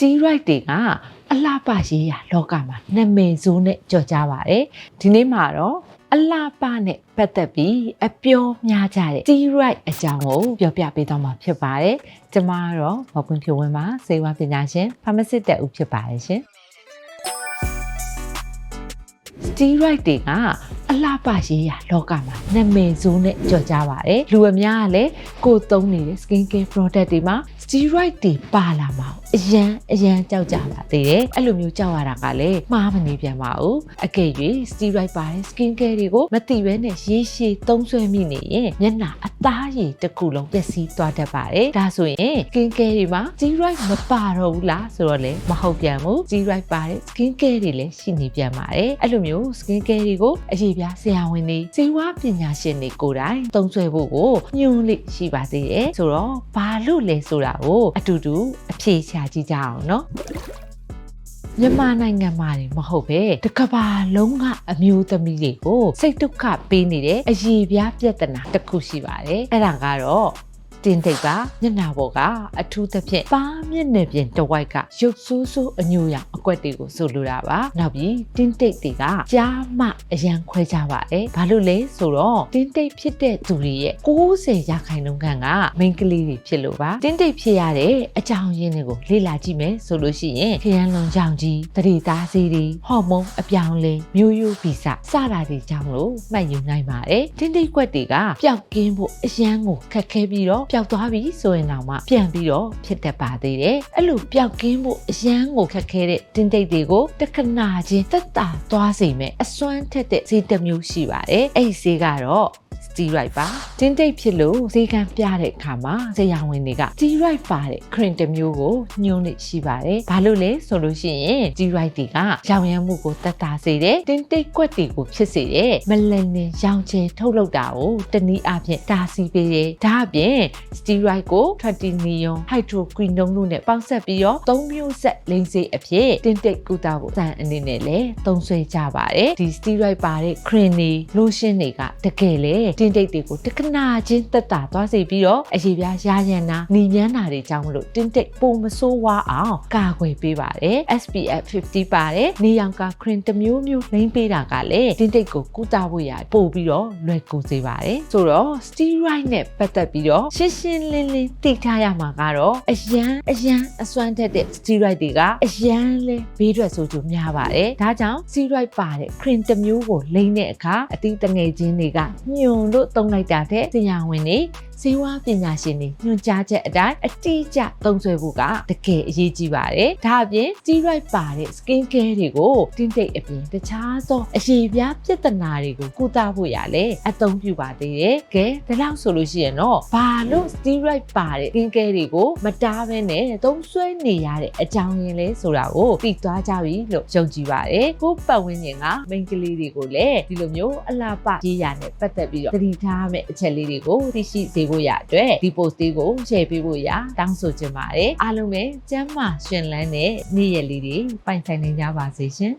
steroid တွေကအလှပရေးရာလောကမှာနာမည်ဆိုးနဲ့ကြော်ကြပါတယ်ဒီနေ့မှာတော့အလှပနဲ့ပတ်သက်ပြီးအပြောများကြတဲ့ steroid အကြောင်းကိုပြောပြပေးတော့မှာဖြစ်ပါတယ်ကျွန်မကတော့မပွင့်ဖြိုဝင်းပါစေဝါပညာရှင် pharmacist တက်ဦးဖြစ်ပါတယ်ရှင် steroid တွေက အလှပရေးရာလောကမှာနာမည်ဆိုးနဲ့ကြော်ကြပါတယ်လူအများကလည်းကိုယ်သုံးနေတဲ့ skin care product တွေမှာ steroid တွေပါလာမှာအရန်အရန်ကြောက်ကြပါသေးတယ်အဲ့လိုမျိုးကြောက်ရတာကလည်းမှားမနေပြန်ပါဘူးအကယ်၍ steroid ပါတဲ့ skin care တွေကိုမသိဘဲနဲ့ရေရှည်သုံးဆွဲမိနေရင်မျက်နှာအသားရည်တစ်ခုလုံးပျက်စီးသွားတတ်ပါတယ်ဒါဆိုရင် skin care တွေမှာ steroid မပါတော့ဘူးလားဆိုတော့လည်းမဟုတ်ပြန်ဘူး steroid ပါတဲ့ skin care တွေလည်းရှိနေပြန်ပါတယ်အဲ့လိုမျိုး skin care တွေကိုအရေးပြဆရာဝန်တွေဇီဝပညာရှင်တွေကိုယ်တိုင်သုံးဆွဲဖို့ကိုညွှန်လိရှိပါသေးတယ်ဆိုတော့ဘာလို့လဲဆိုတာကိုအတူတူအဖြေရှာကြည့်ကြအောင်နော်မြန်မာနိုင်ငံမှာနေမဟုတ်ပဲတကဘာလုံးကအမျိုးသမီးတွေကိုစိတ်ဒုက္ခပေးနေတဲ့အရေးပြပြဿနာတစ်ခုရှိပါတယ်အဲ့ဒါကတော့ တင်တိတ်ပါမျက်နှာပေါ်ကအထူးသဖြင့်ပါမျက်နှာပြင်တစ်ဝိုက်ကရုပ်ဆိုးဆိုးအညိုရောင်အကွက်တွေကိုဆိုလိုတာပါနောက်ပြီးတင်တိတ်တွေကကြားမအရန်ခွဲကြပါတယ်ဘာလို့လဲဆိုတော့တင်တိတ်ဖြစ်တဲ့သူတွေရဲ့90ရာခိုင်နှုန်းခန့်ကမိန်းကလေးတွေဖြစ်လို့ပါတင်တိတ်ဖြစ်ရတဲ့အကြောင်းရင်းတွေကိုလေ့လာကြည့်မယ်ဆိုလို့ရှိရင်ခရမ်းလွန်ကြောင်ကြီးတတိသားစီးတွေဟော်မုန်းအပြောင်းလဲမျိုးရိုးဗီဇစတာတွေကြောင့်လို့မှတ်ယူနိုင်ပါတယ်တင်တိတ်ကွက်တွေကပျောက်ကင်းဖို့အရန်ကိုခက်ခဲပြီးတော့ပျောက်သွားပြီဆိုရင်တော့မှပြန်ပြီးတော့ဖြစ်တတ်ပါသေးတယ်အဲ့လိုပျောက်ကင်းဖို့အရန်ကိုခက်ခဲတဲ့တင်တိတ်တွေကိုတခဏချင်းသက်သာသွားစေမယ်အစွမ်းထက်တဲ့ဈေးတစ်မျိုးရှိပါတယ်အဲ့ဒီဈေးကတော့ steroid ပါတင်းတိတ်ဖြစ်လို့ဈေးကန်းပြတဲ့အခါမှာဆရာဝန်တွေက steroid ပါတဲ့ cream တစ်မျိုးကိုညွှန်းနေရှိပါတယ်။ဘာလို့လဲဆိုလို့ရှိရင် steroid တွေကရောင်ရမ်းမှုကိုတက်တာစေတယ်။တင်းတိတ်ကွက်တွေကိုဖြစ်စေတယ်။မလန်နေရောင်ချဲထုတ်လုပ်တာကိုတနည်းအားဖြင့်တာစီပေးတယ်။ဒါအပြင် steroid ကို tretinoin hydroquinone တို့နဲ့ပေါင်းစပ်ပြီးတော့၃မျိုးဆက်လိမ့်စေအဖြစ်တင်းတိတ်ကုသဖို့စံအနေနဲ့လည်းသုံးစွဲကြပါတယ်။ဒီ steroid ပါတဲ့ cream တွေ lotion တွေကတကယ်လေတင်းတိတ်တွေကိုတခဏချင်းတက်တာသွားစေပြီးတော့အရေးပြားရရန်နာနီညမ်းတာတွေကြောင့်မလို့တင်းတိတ်ပုံမဆိုးဝါအောင်ကာကွယ်ပေးပါတယ် SPF 50ပါတယ်နေရောင်က cream တစ်မျိုးမျိုးလိမ့်ပေးတာကလည်းတင်းတိတ်ကိုကုသဖို့ရပို့ပြီးတော့လွယ်ကူစေပါတယ်ဆိုတော့ steroid နဲ့ပတ်သက်ပြီးတော့ရှင်းရှင်းလင်းလင်းသိထားရမှာကတော့အရန်အရန်အစွမ်းထက်တဲ့ steroid တွေကအရန်လဲဘေးထွက်ဆိုးကျများပါတယ်ဒါကြောင့် steroid ပါတဲ့ cream တစ်မျိုးကိုလိမ့်တဲ့အခါအတိတငယ်ချင်းတွေကညွန်လို့သုံးလိုက်တာတဲ့ဆရာဝန်တွေ ဇေဝပညာရှင်တွေညွှန်ကြားချက်အတိုင်းအတိအကျသုံးစွဲဖို့ကတကယ်အရေးကြီးပါတယ်။ဒါအပြင် steroid ပါတဲ့ skin care တွေကိုတင်းတိတ်အပြင်တခြားသောအရေးပြားပြဿနာတွေကိုကုသဖို့ရလဲအသုံးပြုပါသေးတယ်။ကဲဒါလောက်ဆိုလို့ရှိရင်တော့ဘာလို့ steroid ပါတဲ့ skin care တွေကိုမတားဘဲနဲ့သုံးစွဲနေရတဲ့အကြောင်းရင်းလဲဆိုတာကိုသိသွားကြပြီလို့ယုံကြည်ပါတယ်။ကိုယ်ပတ်ဝန်းကျင်ကမိန်းကလေးတွေကိုလည်းဒီလိုမျိုးအလားပရေးရနဲ့ပတ်သက်ပြီးတော့သတိထားမယ့်အချက်လေးတွေကိုသိရှိစေဖို့ရအတွက်ဒီ post လေးကို share ပေးဖို့ရတောင်းဆိုချင်ပါတယ်အားလုံးပဲကျမ်းမာရှင်လန်းတဲ့နေ့ရက်လေးတွေပိုင်ဆိုင်နေကြပါစေရှင်